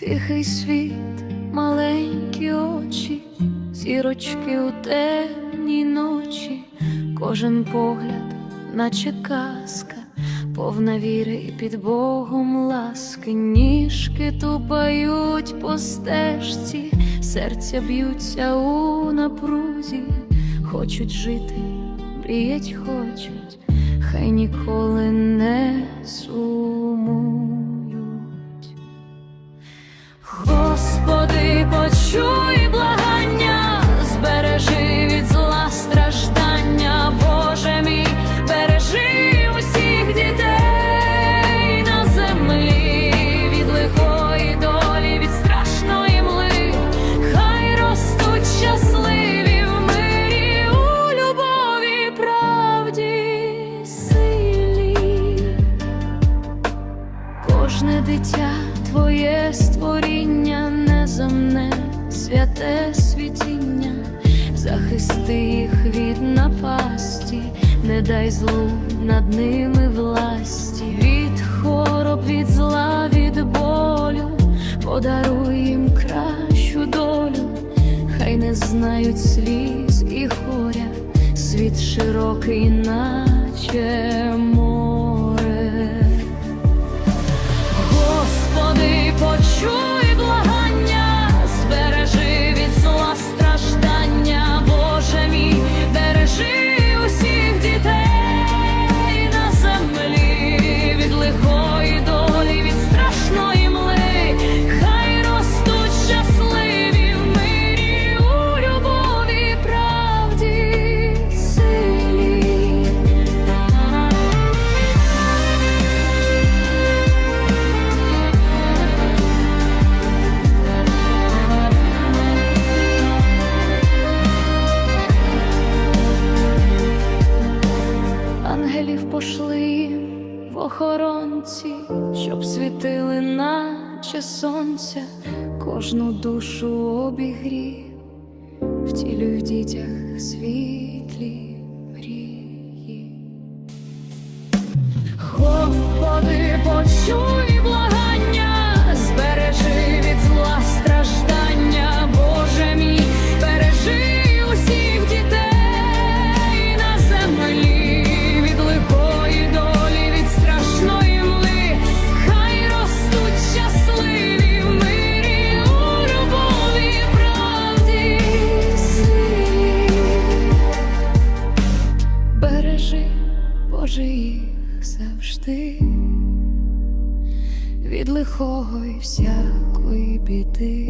тихий світ, маленькі очі, зірочки у темній ночі, кожен погляд, наче казка, повна віри і під Богом ласки, ніжки тупають по стежці, серця б'ються у напрузі, хочуть жити, мріять хочуть, хай ніколи не сумують. Почуй благання, збережи від зла страждання, Боже мій, бережи усіх дітей на землі, від лихої долі, від страшної мли, хай ростуть щасливі в мирі, у любові, правді, силі. Кожне дитя твоє створіння їх від напасті, не дай злу над ними власті, від хвороб, від зла, від болю, подаруй їм кращу долю, хай не знають сліз і горя, світ широкий, наче море. Пошли в охоронці, щоб світили, наче сонця, кожну душу обігрів, втілюй в дітях світлі Бережи, Боже, їх завжди від лихого і всякої біди.